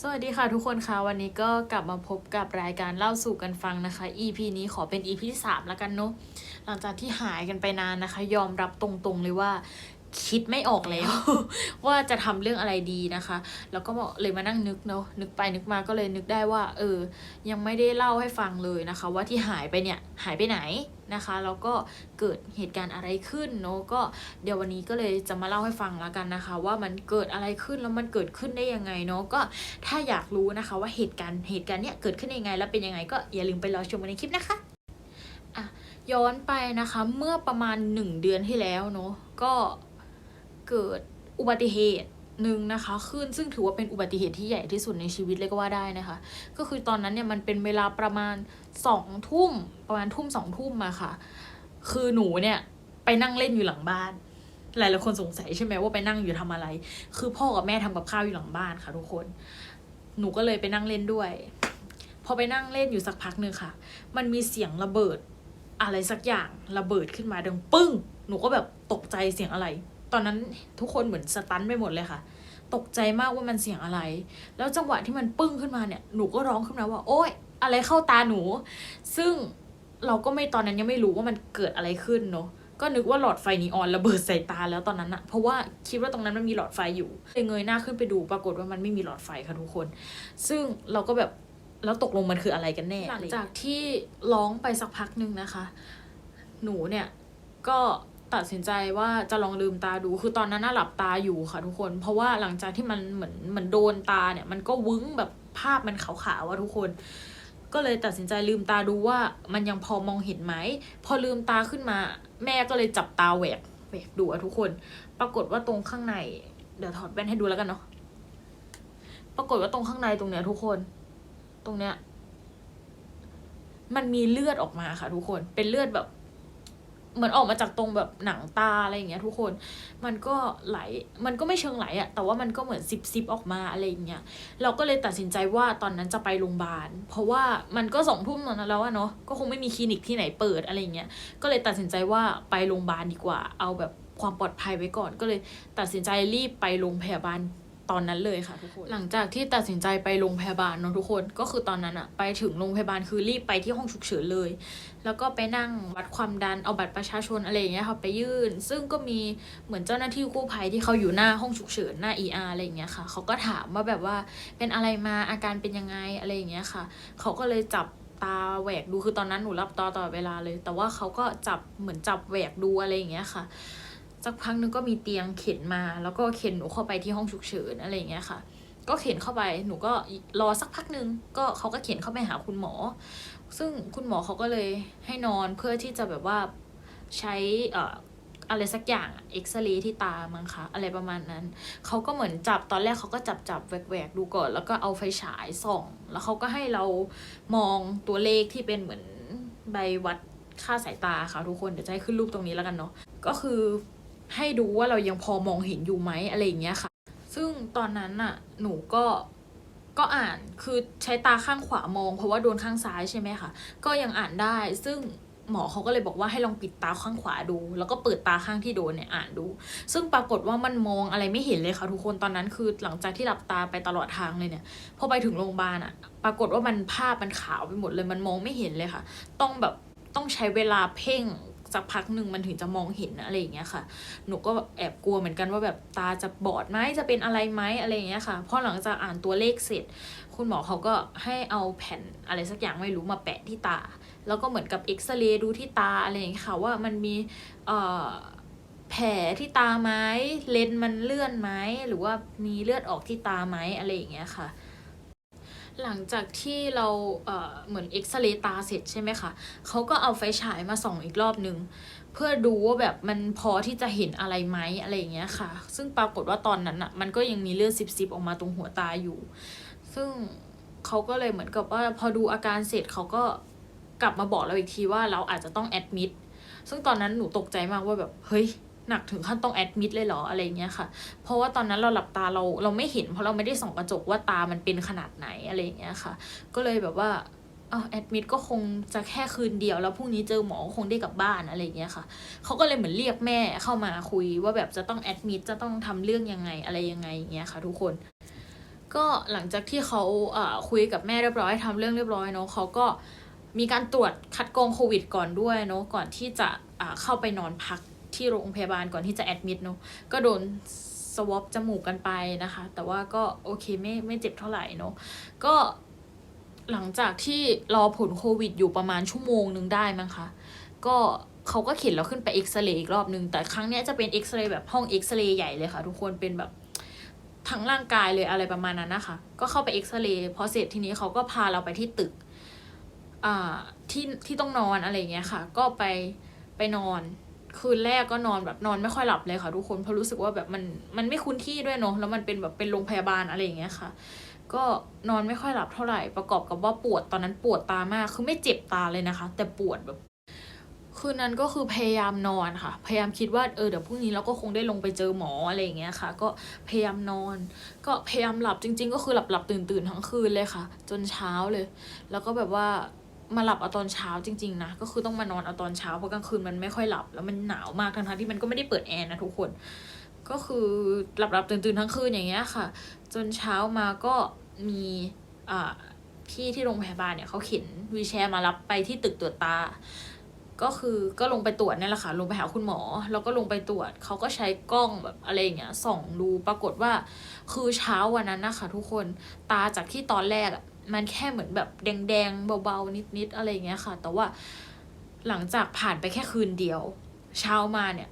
สวัสดีค่ะทุกคนค่ะวันนี้ก็กลับมาพบกับรายการเล่าสู่กันฟังนะคะ EP นี้ขอเป็น EP ที่3แล้วกันเนาะหลังจากที่หายกันไปนานนะคะ ยอมรับตรงๆเลยว่า คิดไม่ออกแล้ว ว่าจะทำเรื่องอะไรดีนะคะ แล้วก็เลยมานั่งนึกเนาะนึกไปนึกมาก็เลยนึกได้ว่า เออ ยังไม่ได้เล่าให้ฟังเลยนะคะ ว่าที่หายไปเนี่ยหายไปไหนนะคะแล้วก็เกิดเหตุการณ์อะไรขึ้นเนาะก็เดี๋ยววันนี้ก็เลยจะมาเล่าให้ฟังแล้วกันนะคะ ว่ามันเกิดอะไรขึ้นแล้วมันเกิดขึ้นได้ยังไงเนาะก็ถ้าอยากรู้นะคะ ว่าเหตุการณ์เหตุการณ์เนี้ยเกิดขึ้นยังไง แล้วเป็นยังไง ก็อย่าลืมไปรอชมกันในคลิปนะคะอะย้อนไปนะคะเมื่อประมาณหนึ่งเดือนที่แล้วเนาะก็ เกิดอุบัติเหตุหนึ่งนะคะขึ้นซึ่งถือว่าเป็นอุบัติเหตุที่ใหญ่ที่สุดในชีวิตเลยก็ว่าได้นะคะ ก็คือตอนนั้นเนี่ยมันเป็นเวลาประมาณสองทุ่มประมาณทุ่มสองทุ่มมาค่ะ คือหนูเนี่ยไปนั่งเล่นอยู่หลังบ้าน หลายหลายๆคนสงสัยใช่ไหมว่าไปนั่งอยู่ทำอะไร คือพ่อกับแม่ทำกับข้าวอยู่หลังบ้านค่ะทุกคน หนูก็เลยไปนั่งเล่นด้วย พอไปนั่งเล่นอยู่สักพักหนึ่งค่ะ มันมีเสียงระเบิดอะไรสักอย่างระเบิดขึ้นมาดังปึ้ง หนูก็แบบตกใจเสียงอะไร อนนั้นทุกคนเหมือนสตันไปหมดเลยค่ะ ตกใจมากว่ามันเสียงอะไร แล้วจังหวะที่มันปึ้งขึ้นมาเนี่ยหนูก็ร้องขึ้นมาว่า โอ๊ยอะไรเข้าตาหนู ซึ่งเราก็ไม่ตอนนั้นยังไม่รู้ว่ามันเกิดอะไรขึ้นเนาะก็นึกว่าหลอดไฟนีออนระเบิดใส่ตาแล้วตอนนั้นอะเพราะว่าคิดว่าตรงนั้นมันมีหลอดไฟอยู่เลยเงยหน้าขึ้นไปดูปรากฏว่ามันไม่มีหลอดไฟค่ะทุกคน ซึ่งเราก็แบบแล้วตกลงมันคืออะไรกันแน่หลังจากที่ร้องไปสักพักหนึ่งนะคะ หนูเนี่ยก็ ตัดสินใจว่าจะลองลืมตาดู คือตอนนั้นน่ะหลับตาอยู่ค่ะทุกคน เพราะว่าหลังจากที่มันเหมือนเหมือนโดนตาเนี่ยมันก็วึ้งแบบภาพมันขาวๆอะทุกคน ก็เลยตัดสินใจลืมตาดูว่ามันยังพอมองเห็นไหม พอลืมตาขึ้นมา แม่ก็เลยจับตาแหวกแหวกดูอะทุกคน ปรากฏว่าตรงข้างใน เดี๋ยวถอดแว่นให้ดูแล้วกันเนาะ ปรากฏว่าตรงข้างในตรงเนี้ยทุกคน ตรงเนี้ย มันมีเลือดออกมาค่ะ ทุกคน เป็นเลือดแบบ เหมือนออกมาจากตรงแบบหนังตาอะไรอย่างเงี้ยทุกคน มันก็ไหล มันก็ไม่เชิงไหลอะแต่ว่ามันก็เหมือนซิบซิบออกมาอะไรอย่างเงี้ย เราก็เลยตัดสินใจว่าตอนนั้นจะไปโรงพยาบาล เพราะว่ามันก็สองทุ่มตอนนั้นแล้วอะเนาะ ก็คงไม่มีคลินิกที่ไหนเปิดอะไรอย่างเงี้ย ก็เลยตัดสินใจว่าไปโรงพยาบาลดีกว่า เอาแบบความปลอดภัยไว้ก่อน ก็เลยตัดสินใจรีบไปโรงพยาบาลตอนนั้นเลยค่ะทุกคน หลังจากที่ตัดสินใจไปโรงพยาบาลเนาะทุกคน ก็คือตอนนั้นอะไปถึงโรงพยาบาลคือรีบไปที่ห้องฉุกเฉินเลย แล้วก็ไปนั่งวัดความดันเอาบัตรประชาชนอะไรอย่างเงี้ยค่ะไปยื่น ซึ่งก็มีเหมือนเจ้าหน้าที่กู้ภัยที่เขาอยู่หน้าห้องฉุกเฉินหน้า ER อะไรอย่างเงี้ยค่ะเขาก็ถามว่าแบบว่าเป็นอะไรมาอาการเป็นยังไงอะไรอย่างเงี้ยค่ะเขาก็เลยจับตาแหวกดูคือตอนนั้นหนูรับตาตลอดเวลาเลย แต่ว่าเขาก็จับเหมือนจับแหวกดูอะไรอย่างเงี้ยค่ะสักพักนึงก็มีเตียงเข็นมา แล้วก็เข็นหนูเข้าไปที่ห้องฉุกเฉินอะไรอย่างเงี้ยค่ะ ก็เข็นเข้าไปหนูก็รอสักพักหนึ่งก็เขาก็เข็นเข้าไปหาคุณหมอ ซึ่งคุณหมอเขาก็เลยให้นอนเพื่อที่จะแบบว่าใช้อ่อะไรสักอย่างเอ็กซเรย์ที่ตามั้งคะอะไรประมาณนั้น เขาก็เหมือนจับตอนแรกเขาก็จับจับแหวกแวกดูก่อน แล้วก็เอาไฟฉายส่อง แล้วเขาก็ให้เรามองตัวเลขที่เป็นเหมือนใบวัดค่าสายตาค่ะทุกคนเดี๋ยวจะให้ขึ้นรูปตรงนี้แล้วกันเนาะก็คือให้ดูว่าเรายังพอมองเห็นอยู่ไหมอะไรอย่างเงี้ยค่ะ ซึ่งตอนนั้นน่ะหนูก็ก็อ่านคือใช้ตาข้างขวามอง เพราะว่าโดนข้างซ้ายใช่ไหมคะก็ยังอ่านได้ ซึ่งหมอเขาก็เลยบอกว่าให้ลองปิดตาข้างขวาดู แล้วก็เปิดตาข้างที่โดนเนี่ยอ่านดู ซึ่งปรากฏว่ามันมองอะไรไม่เห็นเลยค่ะทุกคนตอนนั้นคือหลังจากที่หลับตาไปตลอดทางเลยเนี่ยพอไปถึงโรงพยาบาลอะปรากฏว่ามันภาพมันขาวไปหมดเลยมันมองไม่เห็นเลยค่ะ ต้องแบบต้องใช้เวลาเพ่ง สักพักหนึ่งมันถึงจะมองเห็นอะไรอย่างเงี้ยค่ะ หนูก็แอบกลัวเหมือนกันว่าแบบตาจะบอดไหมจะเป็นอะไรไหมอะไรอย่างเงี้ยค่ะพอหลังจากอ่านตัวเลขเสร็จ คุณหมอเขาก็ให้เอาแผ่นอะไรสักอย่างไม่รู้มาแปะที่ตา แล้วก็เหมือนกับเอ็กซเรย์ดูที่ตาอะไรอย่างเงี้ยค่ะว่ามันมีเอ่อแผลที่ตาไหมเลนส์มันเลื่อนไหมหรือว่ามีเลือดออกที่ตาไหมอะไรอย่างเงี้ยค่ะ หลังจากที่เราเอ่อเหมือนเอ็กซเรย์ตาเสร็จใช่ไหมคะเขาก็เอาไฟฉายมาส่องอีกรอบนึง เพื่อดูว่าแบบมันพอที่จะเห็นอะไรไหมอะไรอย่างเงี้ยค่ะ ซึ่งปรากฏว่าตอนนั้นอะมันก็ยังมีเลือดซิบๆออกมาตรงหัวตาอยู่ ซึ่งเขาก็เลยเหมือนกับว่าพอดูอาการเสร็จเขาก็กลับมาบอกเราอีกทีว่าเราอาจจะต้องแอดมิดซึ่งตอนนั้นหนูตกใจมากว่าแบบเฮ้ย หนักถึงขั้นต้องแอดมิดเลยเหรออะไรเงี้ยค่ะ เพราะว่าตอนนั้นเราหลับตาเราเราไม่เห็น เพราะเราไม่ได้ส่องกระจกว่าตามันเป็นขนาดไหนอะไรเงี้ยค่ะ ก็เลยแบบว่าอ้าแอดมิดก็คงจะแค่คืนเดียวแล้วพรุ่งนี้เจอหมอคงได้กลับบ้านอะไรเงี้ยค่ะเขาก็เลยเหมือนเรียกแม่เข้ามาคุยว่าแบบจะต้องแอดมิดจะต้องทำเรื่องยังไงอะไรยังไงอย่างเงี้ยค่ะ ทุกคนก็หลังจากที่เขาเอ่อคุยกับแม่เรียบร้อยทำเรื่องเรียบร้อยเนาะเขาก็มีการตรวจคัดกรองโควิดก่อนด้วยเนาะก่อนที่จะเข้าไปนอนพัก ที่โรงพยาบาลก่อนที่จะแอดมิดเนาะก็โดนสวอปจมูกกันไปนะคะ แต่ว่าก็โอเคไม่ไม่เจ็บเท่าไหร่เนาะก็หลังจากที่รอผลโควิดอยู่ประมาณชั่วโมงนึงได้มั้งคะ ก็เขาก็เข็นเราขึ้นไปเอ็กซเรย์อีกรอบนึง แต่ครั้งเนี้ยจะเป็นเอ็กซเรย์แบบห้องเอ็กซเรย์ใหญ่เลยค่ะ ทุกคนเป็นแบบทั้งร่างกายเลยอะไรประมาณนั้นนะคะ ก็เข้าไปเอ็กซเรย์พอเสร็จทีนี้เขาก็พาเราไปที่ตึก อ่าที่ที่ต้องนอนอะไรอย่างเงี้ยค่ะ ก็ไปไปนอน คืนแรกก็นอนแบบนอนไม่ค่อยหลับเลยค่ะ ทุกคนเพราะรู้สึกว่าแบบมันมันไม่คุ้นที่ด้วยเนาะแล้วมันเป็นแบบเป็นโรงพยาบาลอะไรอย่างเงี้ยค่ะ ก็นอนไม่ค่อยหลับเท่าไหร่ประกอบกับว่าปวดตอนนั้นปวดตามาก คือไม่เจ็บตาเลยนะคะ แต่ปวดแบบคืนนั้นก็คือพยายามนอนค่ะ พยายามคิดว่าเออเดี๋ยวพรุ่งนี้เราก็คงได้ลงไปเจอหมออะไรอย่างเงี้ยค่ะ ก็พยายามนอน ก็พยายามหลับจริง ๆ ก็คือหลับหลับตื่นตื่นทั้งคืนเลยค่ะ จนเช้าเลย แล้วก็แบบว่า มาหลับเอาตอนเช้าจริง ๆ นะ ก็คือต้องมานอนเอาตอนเช้าเพราะกลางคืนมันไม่ค่อยหลับ แล้วมันหนาวมากทั้งๆที่มันก็ไม่ได้เปิดแอร์นะทุกคน ก็คือหลับหลับตื่นตื่นๆทั้งคืนอย่างเงี้ยค่ะ จนเช้ามาก็มีอ่าพี่ที่โรงพยาบาลเนี่ยเขาเข็นวีแชร์มารับไปที่ตึกตรวจตา ก็คือก็ลงไปตรวจนี่แหละค่ะลงไปหาคุณหมอ แล้วก็ลงไปตรวจเขาก็ใช้กล้องแบบอะไรอย่างเงี้ยส่องดูปรากฏว่า คือเช้าวันนั้นนะคะทุกคนตาจากที่ตอนแรกอะ มันแค่เหมือนแบบแดงๆเบาๆนิดๆอะไรอย่างเงี้ยค่ะ แต่ว่าหลังจากผ่านไปแค่คืนเดียว เช้ามาเนี่ย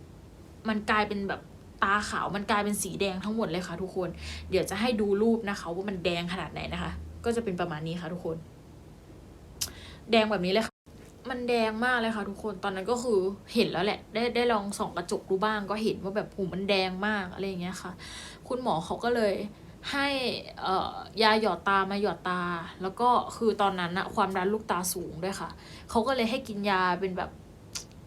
มันกลายเป็นแบบตาขาวมันกลายเป็นสีแดงทั้งหมดเลยค่ะทุกคน เดี๋ยวจะให้ดูรูปนะคะ ว่ามันแดงขนาดไหนนะคะ ก็จะเป็นประมาณนี้ค่ะทุกคน แดงแบบนี้เลยค่ะ มันแดงมากเลยค่ะทุกคน ตอนนั้นก็คือเห็นแล้วแหละ ได้ได้ลองส่องกระจกดูบ้างก็เห็นว่าแบบหูมันแดงมากอะไรอย่างเงี้ยค่ะ คุณหมอเขาก็เลย ให้ยาหยอดตามาหยอดตา แล้วก็คือตอนนั้นอะความดันลูกตาสูงด้วยค่ะ เขาก็เลยให้กินยาเป็นแบบ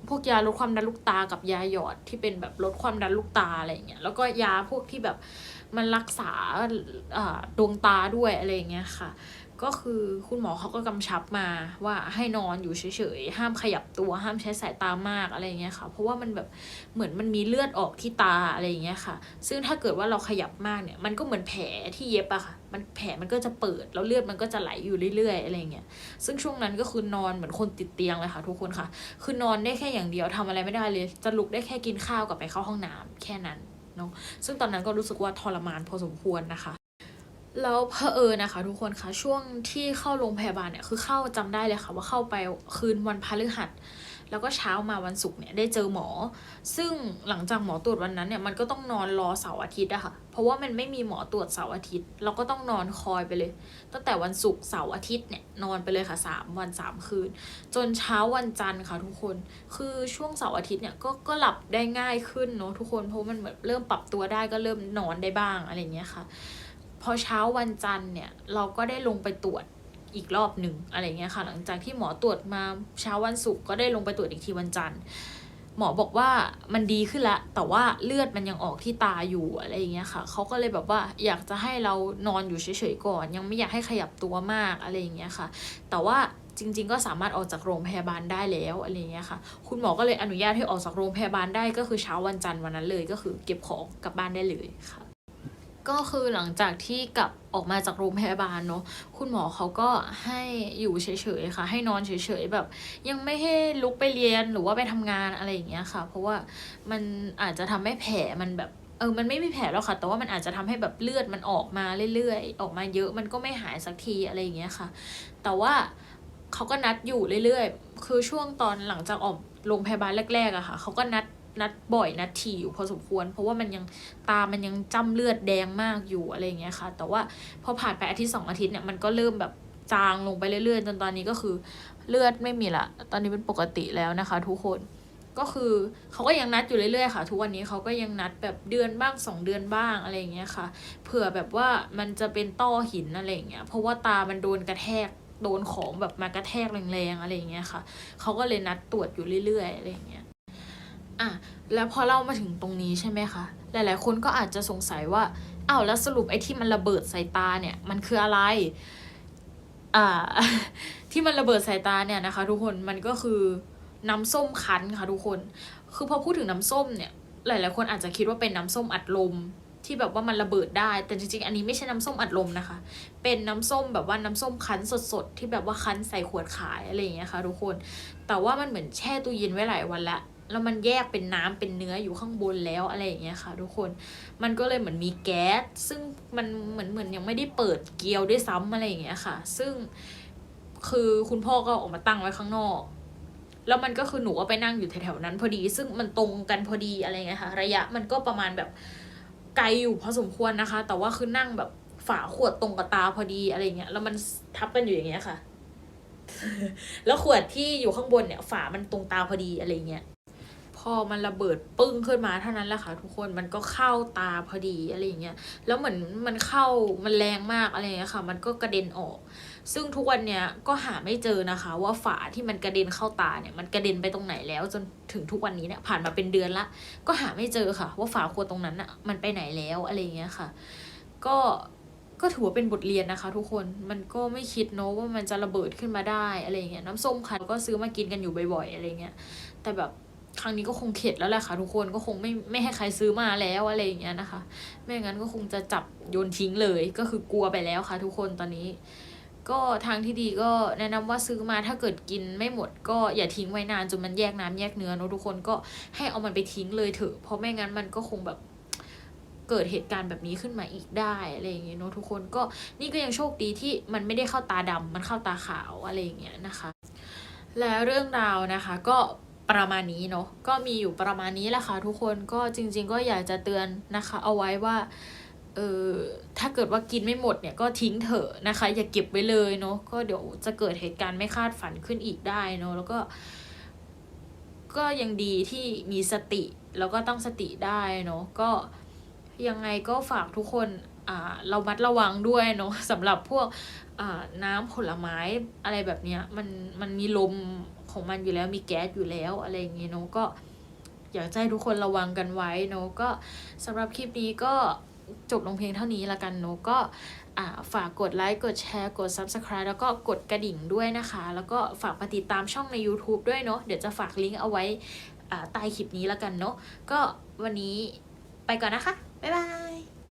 พวกยาลดความดันลูกตากับยาหยอดที่เป็นแบบลดความดันลูกตาอะไรเงี้ย แล้วก็ยาพวกที่แบบมันรักษาดวงตาด้วยอะไรเงี้ยค่ะ ก็คือคุณหมอเขาก็กำชับมาว่าให้นอนอยู่เฉยๆ ห้ามขยับตัวห้ามใช้สายตามากอะไรเงี้ยค่ะ เพราะว่ามันแบบเหมือนมันมีเลือดออกที่ตาอะไรเงี้ยค่ะ ซึ่งถ้าเกิดว่าเราขยับมากเนี่ยมันก็เหมือนแผลที่เย็บอะค่ะ มันแผลมันก็จะเปิดแล้วเลือดมันก็จะไหลอยู่เรื่อยๆอะไรเงี้ย ซึ่งช่วงนั้นก็คือนอนเหมือนคนติดเตียงเลยค่ะ ทุกคนค่ะ คือนอนได้แค่อย่างเดียวทำอะไรไม่ได้เลย จะลุกได้แค่กินข้าวกับไปเข้าห้องน้ำแค่นั้นเนาะซึ่งตอนนั้นก็รู้สึกว่าทรมานพอสมควรนะคะ แล้วเพอเออนะคะ ทุกคนคะช่วงที่เข้าโรงพยาบาลเนี่ยคือเข้าจำได้เลยค่ะ ว่าเข้าไปคืนวันพฤหัสแล้วก็เช้ามาวันศุกร์เนี่ยได้เจอหมอ ซึ่งหลังจากหมอตรวจวันนั้นเนี่ยมันก็ต้องนอนรอเสาร์อาทิตย์อะค่ะ เพราะว่ามันไม่มีหมอตรวจเสาร์อาทิตย์ เราก็ต้องนอนคอยไปเลย ตั้งแต่วันศุกร์เสาร์อาทิตย์เนี่ยนอนไปเลยค่ะสามวันสามคืน จนเช้าวันจันทร์ค่ะทุกคน คือช่วงเสาร์อาทิตย์เนี่ยก็ก็หลับได้ง่ายขึ้นเนาะทุกคนเพราะมันเหมือนเริ่มปรับตัวได้ก็เริ่มนอนได้บ้างอะไรเงี้ยค่ะ อเช้าวันจันทร์เนี่ย เราก็ได้ลงไปตรวจอีกรอบหนึ่งอะไรเงี้ยค่ะ หลังจากที่หมอตรวจมาเช้าวันศุกร์ก็ได้ลงไปตรวจอีกทีวันจันทร์หมอบอกว่ามันดีขึ้นละแต่ว่าเลือดมันยังออกที่ตาอยู่อะไรอย่างเงี้ยค่ะเขาก็เลยแบบว่าอยากจะให้เรานอนอยู่เฉยๆก่อน ยังไม่อยากให้ขยับตัวมากอะไรอย่างเงี้ยค่ะ แต่ว่าจริง ๆ ก็สามารถออกจากโรงพยาบาลได้แล้วอะไรเงี้ยค่ะ คุณหมอก็เลยอนุญาตให้ออกจากโรงพยาบาลได้ก็คือเช้าวันจันทร์วันนั้นเลย ก็คือเก็บของกลับบ้านได้เลยค่ะ ก็คือหลังจากที่กลับออกมาจากโรงพยาบาลเนาะคุณหมอเขาก็ให้อยู่เฉยๆค่ะ ให้นอนเฉยๆแบบ ยังไม่ให้ลุกไปเรียนหรือว่าไปทำงานอะไรอย่างเงี้ยค่ะ เพราะว่ามันอาจจะทำให้แผลมันแบบเออ มันไม่มีแผลแล้วค่ะ แต่ว่ามันอาจจะทำให้แบบเลือดมันออกมาเรื่อยๆ ออกมาเยอะมันก็ไม่หายสักทีอะไรอย่างเงี้ยค่ะ แต่ว่าเขาก็นัดอยู่เรื่อยๆ คือช่วงตอนหลังจากออกโรงพยาบาลแรกๆอะค่ะ เขาก็นัด นัดบ่อยนัดถี่อยู่พอสมควร เพราะว่ามันยังตามันยังจ้ำเลือดแดงมากอยู่อะไรอย่างเงี้ยค่ะ แต่ว่าพอผ่านไปอาทิตย์สองอาทิตย์เนี่ยมันก็เริ่มแบบจางลงไปเรื่อยๆ จนตอนนี้ก็คือเลือดไม่มีละ ตอนนี้เป็นปกติแล้วนะคะ ทุกคนก็คือเขาก็ยังนัดอยู่เรื่อยๆค่ะ ทุกวันนี้เขาก็ยังนัดแบบเดือนบ้างสองเดือนบ้างอะไรอย่างเงี้ยค่ะ เผื่อแบบว่ามันจะเป็นต้อหินอะไรอย่างเงี้ยเพราะว่าตามันโดนกระแทกโดนของแบบมากระแทกแรงๆอะไรอย่างเงี้ยค่ะเขาก็เลยนัดตรวจอยู่เรื่อยๆอะไรอย่างเงี้ย อะแล้วพอเล่ามาถึงตรงนี้ใช่ไหมคะหลายๆ คนก็อาจจะสงสัยว่าอ้าวแล้วสรุปไอ้ที่มันระเบิดใส่ตาเนี่ยมันคืออะไรอ่าที่มันระเบิดสายตาเนี่ยนะคะ ทุกคนมันก็คือน้ำส้มคั้นค่ะทุกคน คือพอพูดถึงน้ำส้มเนี่ย หลาย ๆ คนอาจจะคิดว่าเป็นน้ำส้มอัดลมที่แบบว่ามันระเบิดได้ แต่จริง ๆ อันนี้ไม่ใช่น้ำส้มอัดลมนะคะ เป็นน้ำส้มแบบว่าน้ำส้มคั้นสด ๆ ที่แบบว่าคั้นใส่ขวดขายอะไรอย่างเงี้ยค่ะทุกคน แต่ว่ามันเหมือนแช่ตู้เย็นไว้หลายวันละ แล้วมันแยกเป็นน้ำเป็นเนื้ออยู่ข้างบนแล้วอะไรอย่างเงี้ยค่ะ ทุกคนมันก็เลยเหมือนมีแก๊ส ซึ่งมันเหมือนเหมือนยังไม่ได้เปิดเกลียวด้วยซ้ำอะไรอย่างเงี้ยค่ะ ซึ่งคือคุณพ่อก็ออกมาตั้งไว้ข้างนอก แล้วมันก็คือหนูก็ไปนั่งอยู่แถวๆนั้นพอดี ซึ่งมันตรงกันพอดีอะไรเงี้ยค่ะ ระยะมันก็ประมาณแบบไกลอยู่พอสมควรนะคะ แต่ว่าคือนั่งแบบฝาขวดตรงกับตาพอดีอะไรเงี้ย แล้วมันทับกันอยู่อย่างเงี้ยค่ะ แล้วขวดที่อยู่ข้างบนเนี่ย ฝามันตรงตาพอดีอะไรเงี้ย อมันระเบิดปึ้งขึ้นมาเท่านั้นแหละค่ะ ทุกคนมันก็เข้าตาพอดีอะไรอย่างเงี้ยแล้วเหมือนมันเข้ามันแรงมากอะไรอย่างเงี้ยค่ะ มันก็กระเด็นออก ซึ่งทุกวันเนี้ยก็หาไม่เจอนะคะ ว่าฝาที่มันกระเด็นเข้าตาเนี่ยมันกระเด็นไปตรงไหนแล้ว จนถึงทุกวันนี้เนี่ยผ่านมาเป็นเดือนละ ก็หาไม่เจอค่ะ ว่าฝาขวดตรงนั้นอะมันไปไหนแล้วอะไรอย่างเงี้ยค่ะ ก็ก็ถือว่าเป็นบทเรียนนะคะ ทุกคน มันก็ไม่คิดเนอะว่ามันจะระเบิดขึ้นมาได้อะไรอย่างเงี้ย น้ำส้มค่ะก็ซื้อมากินกันอยู่บ่อยๆอะไรเงี้ย แต่แบบ ครั้งนี้ก็คงเข็ดแล้วแหละค่ะทุกคนก็คงไม่ไม่ให้ใครซื้อมาแล้วอะไรอย่างเงี้ยนะคะ ไม่งั้นก็คงจะจับโยนทิ้งเลยก็คือกลัวไปแล้วค่ะ ทุกคนตอนนี้ ก็ทางที่ดีก็แนะนำว่าซื้อมาถ้าเกิดกินไม่หมดก็อย่าทิ้งไว้นานจนมันแยกน้ำแยกเนื้อเนอะทุกคนก็ให้เอามันไปทิ้งเลยเถอะเพราะไม่งั้นมันก็คงแบบเกิดเหตุการณ์แบบนี้ขึ้นมาอีกได้อะไรอย่างเงี้ยเนอะทุกคนก็นี่ก็ยังโชคดีที่มันไม่ได้เข้าตาดำมันเข้าตาขาวอะไรอย่างเงี้ยนะคะ และเรื่องราวนะคะก็ ประมาณนี้เนาะก็มีอยู่ประมาณนี้แหละค่ะทุกคนก็จริง ๆ ก็อยากจะเตือนนะคะ เอาไว้ว่าเออถ้าเกิดว่ากินไม่หมดเนี่ยก็ทิ้งเถอะนะคะ อย่าเก็บไว้เลยเนาะก็เดี๋ยวจะเกิดเหตุการณ์ไม่คาดฝันขึ้นอีกได้เนาะแล้วก็ ก็ยังดีที่มีสติแล้วก็ตั้งสติได้เนาะก็ยังไงก็ฝากทุกคนอ่าเรามัดระวังด้วยเนาะสำหรับพวก น้ำผลไม้อะไรแบบเนี้ยมันมันมีลมของมันอยู่แล้วมีแก๊สอยู่แล้วอะไรอย่างเงี้ยเนาะก็อยากให้ทุกคนระวังกันไว้เนาะก็สำหรับคลิปนี้ก็จบลงเพียงเท่านี้ละกันเนาะก็ฝากกดไลค์กดแชร์กด Subscribe แล้วก็กดกระดิ่งด้วยนะคะ แล้วก็ฝากติดตามช่องใน YouTube ด้วยเนาะเดี๋ยวจะฝากลิงก์เอาไว้ใต้คลิปนี้ละกันเนาะก็วันนี้ไปก่อนนะคะ บ๊ายบาย